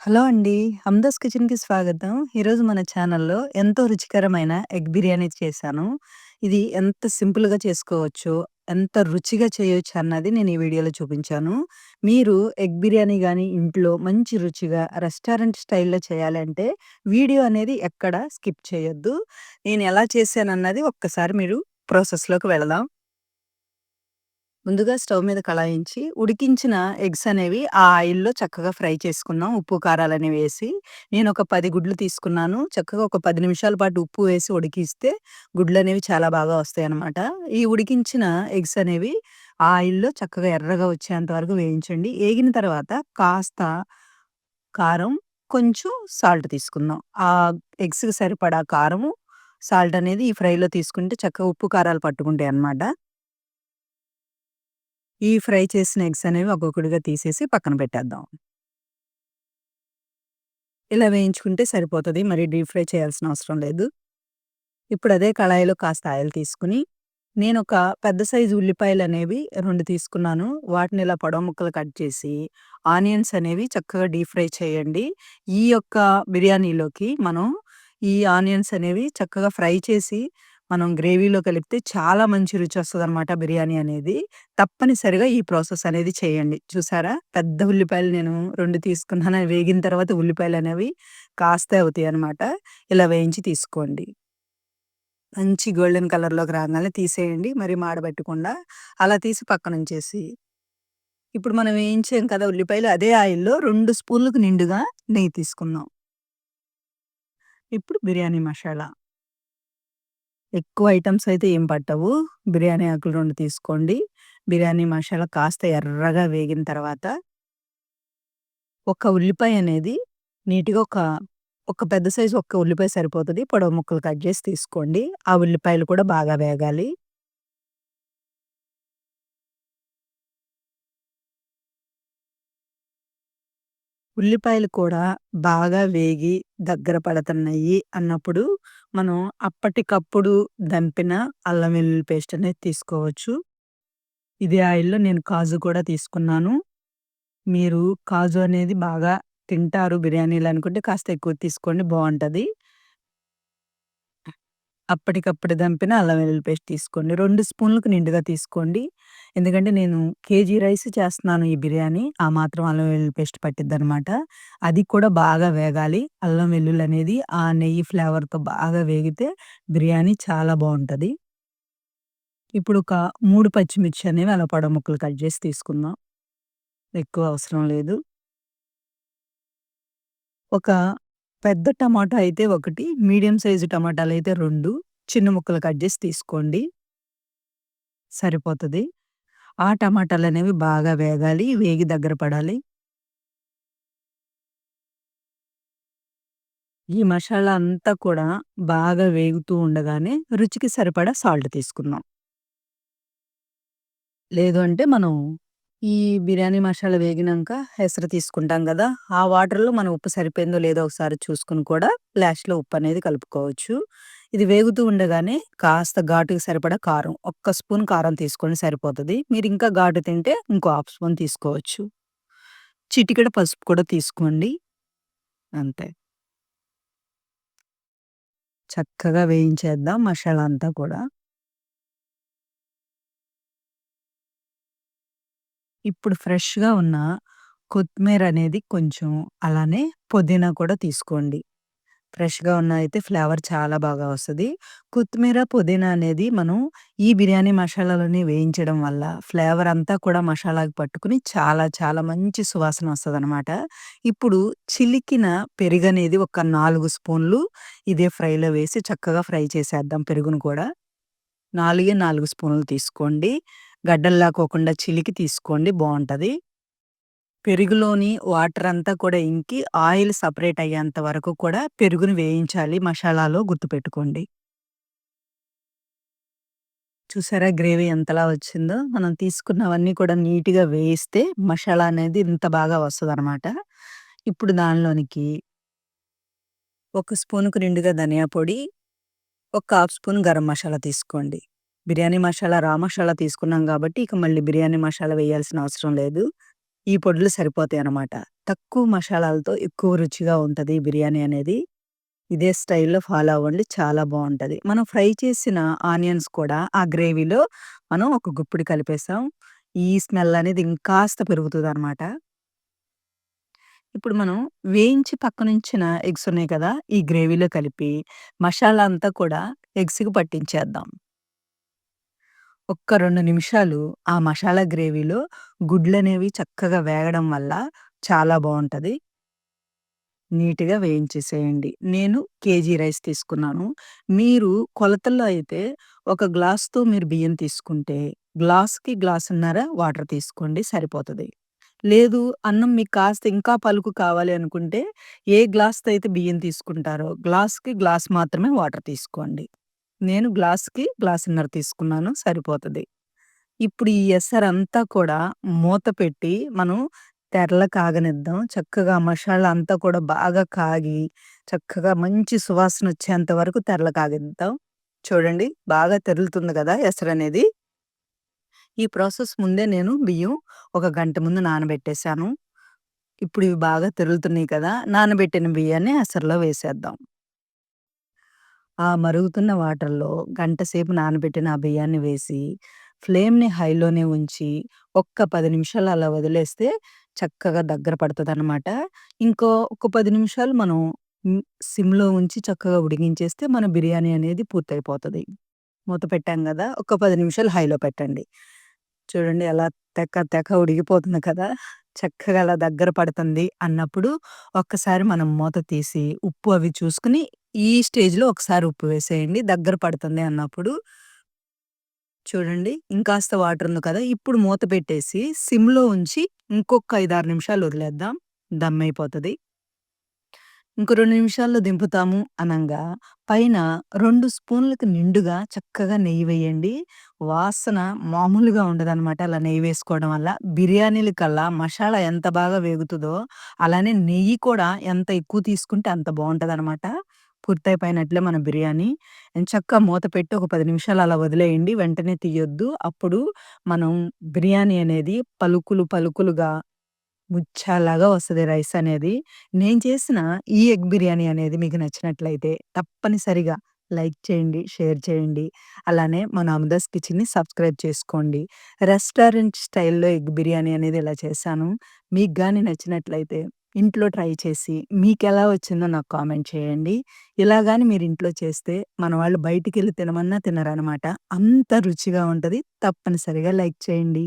Hello అండి. హమ్దాస్ కిచెన్‌కి స్వాగతం. ఈరోజు మన ఛానల్‌లో ఎంతో రుచికరమైన ఎగ్ బిర్యానీ చేశాను. ఇది ఎంత సింపుల్‌గా చేసుకోవచ్చో, ఎంత రుచిగా చేయొచ్చు అన్నది నేను ఈ వీడియోలో చూపించాను. మీరు ఎగ్ బిర్యానీ కానీ ఇంట్లో మంచి రుచిగా రెస్టారెంట్ స్టైల్‌లో చేయాలంటే వీడియో అనేది ఎక్కడ స్కిప్ చేయొద్దు. నేను ఎలా చేశానన్నది ఒక్కసారి మీరు ప్రాసెస్‌లోకి వెళదాం. ముందుగా స్టవ్ మీద కళాయించి ఉడికించిన ఎగ్స్ అనేవి ఆ ఆయిల్‌లో చక్కగా ఫ్రై చేసుకున్నాం ఉప్పు, కారాలనేవి వేసి. నేను ఒక పది గుడ్లు తీసుకున్నాను. చక్కగా ఒక పది నిమిషాల పాటు ఉప్పు వేసి ఉడికిస్తే గుడ్లనేవి చాలా బాగా వస్తాయి అనమాట ఈ ఉడికించిన ఎగ్స్ అనేవి ఆ ఆయిల్‌లో చక్కగా ఎర్రగా వచ్చేంత వరకు వేయించండి. వేగిన తర్వాత కాస్త కారం, కొంచెం సాల్ట్ తీసుకుందాం. ఆ ఎగ్స్‌కి సరిపడా కారము, సాల్ట్ అనేది ఈ ఫ్రైలో తీసుకుంటే చక్కగా ఉప్పు, కారాలు పట్టుకుంటాయి అనమాట ఈ ఫ్రై చేసిన ఎగ్స్ అనేవి ఒక్కొక్కటిగా తీసేసి పక్కన పెట్టేద్దాం. ఇలా వేయించుకుంటే సరిపోతుంది మరి డీప్ ఫ్రై చేయాల్సిన అవసరం లేదు. ఇప్పుడు అదే కళాయిలో కాస్త ఆయిల్ నేను ఒక పెద్ద సైజు ఉల్లిపాయలనేవి 2 తీసుకున్నాను. వాటిని ఇలా పొడవ ముక్కలు కట్ చేసి, ఆనియన్స్ అనేవి చక్కగా డీప్ ఫ్రై చేయండి. ఈ యొక్క బిర్యానీలోకి మనం ఈ ఆనియన్స్ అనేవి చక్కగా ఫ్రై చేసి, మనం గ్రేవీలో కలిపితే చాలా మంచి రుచి వస్తుంది అనమాట బిర్యానీ అనేది. తప్పనిసరిగా ఈ ప్రాసెస్ అనేది చేయండి. చూసారా? పెద్ద ఉల్లిపాయలు నేను 2 తీసుకున్నాను. అవి వేగిన తర్వాత ఉల్లిపాయలనేవి కాస్త అవుతాయన్నమాట. ఇలా వేయించి తీసుకోండి. మంచి గోల్డెన్ కలర్‌లోకి రాగానే తీసేయండి. మరి మాడబెట్టకుండా. అలా తీసి పక్కనుంచేసి ఇప్పుడు మనం వేయించాం కదా ఉల్లిపాయలు అదే ఆయిల్‌లో 2 స్పూన్‌లకు నిండుగా నెయ్యి తీసుకుందాం. ఇప్పుడు బిర్యానీ మసాలా. ఎక్కువ ఐటమ్స్ అయితే ఏం పట్టవు. బిర్యానీ ఆకులు రెండు తీసుకోండి. బిర్యానీ మసాలా కాస్త ఎర్రగా వేగిన తర్వాత ఒక ఉల్లిపాయ అనేది నీట్‌గా ఒక, ఒక పెద్ద సైజు ఒక్క ఉల్లిపాయ సరిపోతుంది పొడవు ముక్కలు కట్ చేసి తీసుకోండి. ఆ ఉల్లిపాయలు కూడా బాగా వేగాలి. ఉల్లిపాయలు కూడా బాగా వేగి దగ్గర పడుతున్నాయి అన్నప్పుడు, మనం అప్పటికప్పుడు దంపిన అల్లం వెల్లుల్లి పేస్ట్ అనేది తీసుకోవచ్చు. ఇదే ఆయిల్‌లో నేను కాజు కూడా తీసుకున్నాను. మీరు కాజు అనేది బాగా తింటారు బిర్యానీలు అనుకుంటే కాస్త ఎక్కువ తీసుకోండి బావుంటది. అప్పటికప్పుడు దంపిన అల్లం వెల్లుల్లి పేస్ట్ తీసుకోండి. 2 స్పూన్‌లకు నిండుగా తీసుకోండి. ఎందుకంటే నేను కేజీ రైస్ చేస్తున్నాను ఈ బిర్యానీ. ఆ మాత్రం అల్లం వెల్లుల్లి పేస్ట్ పట్టిద్దనమాట. అది కూడా బాగా వేగాలి. అల్లం వెల్లుల్లి అనేది ఆ నెయ్యి ఫ్లేవర్‌తో బాగా వేగితే బిర్యానీ చాలా బావుంటది. ఇప్పుడు ఒక 3 పచ్చిమిర్చి అనేవి అలా పొడవు ముక్కలు కట్ చేసి తీసుకుందాం. ఎక్కువ అవసరం లేదు. ఒక పెద్ద టమాటా అయితే ఒకటి మీడియం సైజు టమాటాలైతే 2 చిన్న ముక్కలు కట్ చేసి తీసుకోండి. సరిపోతుంది ఆ టమాటాలు అనేవి బాగా వేగాలి. వేగి దగ్గర పడాలి. ఈ మసాలా అంతా కూడా బాగా వేగుతూ ఉండగానే రుచికి సరిపడా సాల్ట్ తీసుకున్నాం లేదు అంటే మనం ఈ బిర్యానీ మసాలా వేగినాక ఎసరు తీసుకుంటాం కదా ఆ వాటర్‌లో మనం ఉప్పు సరిపోయిందో లేదో ఒకసారి చూసుకొని కూడా లాస్ట్‌లో ఉప్పనేది కలుపుకోవచ్చు. ఇది వేగుతూ ఉండగానే కాస్త ఘాటుకి సరిపడా కారం. ఒక్క స్పూన్ కారం తీసుకొని సరిపోతుంది మీరు ఇంకా ఘాటు తింటే ఇంకో హాఫ్ స్పూన్ తీసుకోవచ్చు. చిటికెడ పసుపు కూడా తీసుకోండి. అంతే. చక్కగా వేయించేద్దాం మసాలా అంతా కూడా. ఇప్పుడు ఫ్రెష్‌గా ఉన్న కొత్తిమీర అనేది కొంచెం, అలానే పుదీనా కూడా తీసుకోండి. ఫ్రెష్‌గా ఉన్న అయితే ఫ్లేవర్ చాలా బాగా వస్తది. కొత్తిమీర, పుదీనా అనేది మనం ఈ బిర్యానీ మసాలాలోని వేయించడం వల్ల ఫ్లేవర్ అంతా కూడా మసాలాకి పట్టుకుని చాలా చాలా మంచి సువాసన వస్తదనమాట. ఇప్పుడు చిలికిన పెరుగనేది ఒక 4 స్పూన్‌లు ఇదే ఫ్రైలో వేసి చక్కగా ఫ్రై చేసేద్దాం పెరుగును కూడా. 4 4 స్పూన్‌లు తీసుకోండి. గడ్డల్లాకోకుండా చిలికి తీసుకోండి బాగుంటుంది పెరుగులోని వాటర్ అంతా కూడా ఇంకి ఆయిల్ సపరేట్ అయ్యేంత వరకు కూడా పెరుగును వేయించాలి మసాలాలో గుర్తుపెట్టుకోండి. చూసారా గ్రేవీ ఎంతలా వచ్చిందో? మనం తీసుకున్నవన్నీ కూడా నీట్‌గా వేయిస్తే మసాలా అనేది ఇంత బాగా వస్తుంది అనమాట ఇప్పుడు దానిలోనికి ఒక స్పూన్‌కు నిండుగా ధనియా పొడి, ఒక హాఫ్ స్పూన్ గరం మసాలా తీసుకోండి. బిర్యానీ మసాలా, రా మసాలా తీసుకున్నాం కాబట్టి ఇక మళ్ళీ బిర్యానీ మసాలా వేయాల్సిన అవసరం లేదు. ఈ పొడులు సరిపోతాయి అన్నమాట తక్కువ మసాలాలతో ఎక్కువ రుచిగా ఉంటుంది బిర్యానీ అనేది. ఇదే స్టైల్‌లో ఫాలో అవ్వండి. చాలా బాగుంటుంది మనం ఫ్రై చేసిన ఆనియన్స్ కూడా ఆ గ్రేవీలో మనం ఒక గుప్పిడి కలిపేసాం. ఈ స్మెల్ అనేది ఇంకాస్త పెరుగుతదనమాట. ఇప్పుడు మనం వేయించి పక్కనుంచిన ఎగ్స్ ఉన్నాయి కదా! ఈ గ్రేవీలో కలిపి మసాలా అంతా కూడా ఎగ్స్‌కి పట్టించేద్దాం. ఒక్క 2 నిమిషాలు ఆ మషాలా గ్రేవీలో గుడ్లనేవి చక్కగా వేగడం వల్ల చాలా బావుంటది. నీట్‌గా వేయించేసేయండి. నేను కేజీ రైస్ తీసుకున్నాను. మీరు కొలతల్లో అయితే ఒక గ్లాస్‌తో మీరు బియ్యం తీసుకుంటే గ్లాస్‌కి గ్లాసున్నర వాటర్ తీసుకోండి సరిపోతది. లేదు అన్నం మీకు కాస్త ఇంకా పలుకు కావాలి అనుకుంటే ఏ గ్లాస్‌తో అయితే బియ్యం తీసుకుంటారో గ్లాస్‌కి గ్లాస్ మాత్రమే వాటర్ తీసుకోండి. నేను గ్లాస్‌కి గ్లాసున్నర తీసుకున్నాను సరిపోతది. ఇప్పుడు ఈ ఎసరంతా కూడా మూత పెట్టి మనం తెరల కాగనిద్దాం. చక్కగా మసాలా అంతా కూడా బాగా కాగి చక్కగా మంచి సువాసనొచ్చేంత వరకు తెరల కాగనిద్దాం. చూడండి బాగా తెరులుతుంది గదా! ఎసరనేది. ఈ ప్రాసెస్ ముందే నేను బియ్యం ఒక గంట ముందు నానబెట్టేసాను. ఇప్పుడు ఇవి బాగా తెరులుతున్నాయి కదా! నానబెట్టిన బియ్యాన్ని ఎసరులో వేసేద్దాం. ఆ మరుగుతున్న వాటర్‌లో గంట సేపు నానబెట్టిన ఆ బియ్యాన్ని వేసి ఫ్లేమ్‌ని హైలోనే ఉంచి ఒక్క 10 నిమిషాలు అలా వదిలేస్తే చక్కగా దగ్గర పడతదనమాట. ఇంకో ఒక 10 నిమిషాలు మనం హ్మ్, సిమ్‌లో ఉంచి చక్కగా ఉడికించేస్తే మన బిర్యానీ అనేది పూర్తయిపోతది. మూత పెట్టాం గదా! ఒక 10 నిమిషాలు హైలో పెట్టండి. చూడండి ఎలా తెక తెక ఉడికిపోతుంది కదా! చక్కగా అలా దగ్గర పడుతుంది అన్నప్పుడు ఒక్కసారి మనం మూత తీసి ఉప్పు అవి చూసుకొని ఈ స్టేజ్‌లో ఒకసారి ఉప్పు వేసేయండి. దగ్గర పడుతుంది అన్నప్పుడు చూడండి ఇంకాస్త వాటర్ ఉంది కదా! ఇప్పుడు మూత పెట్టేసి సిమ్‌లో ఉంచి ఇంకొక 5, 6 నిమిషాలు వదిలేద్దాం. దమ్ అయిపోతది. ఇంకో 2 నిమిషాల్లో దింపుతాము అనంగా పైన 2 స్పూన్‌లకి నిండుగా చక్కగా నెయ్యి వేయండి. వాసన మామూలుగా ఉండదనమాట అలా నెయ్యి వేసుకోవడం వల్ల. బిర్యానీలకల్లా మషాలా ఎంత బాగా వేగుతదో అలానే నెయ్యి కూడా ఎంత ఎక్కువ తీసుకుంటే అంత బావుంటదనమాట. పూర్తయిపోయినట్లే మన బిర్యానీ. చక్కగా మూత పెట్టి ఒక పది నిమిషాలు అలా వదిలేయండి. వెంటనే తీయొద్దు. అప్పుడు మనం బిర్యానీ అనేది పలుకులు పలుకులుగా ముచ్చాలాగా వస్తుంది రైస్ అనేది. నేను చేసిన ఈ ఎగ్ బిర్యానీ అనేది మీకు నచ్చినట్లయితే తప్పనిసరిగా లైక్ చేయండి, షేర్ చేయండి. అలానే మన అమదాస్ కిచెన్‌ని సబ్స్క్రైబ్ చేసుకోండి. రెస్టారెంట్ స్టైల్‌లో ఎగ్ బిర్యానీ అనేది ఇలా చేశాను. మీకు కానీ నచ్చినట్లయితే ఇంట్లో ట్రై చేసి మీకెలా వచ్చిందో నాకు కామెంట్ చేయండి. ఇలా గాని మీరు ఇంట్లో చేస్తే మన వాళ్ళు బయటికెళ్ళి తినమన్నా తినరనమాట. అంత రుచిగా ఉంటది. తప్పనిసరిగా లైక్ చేయండి.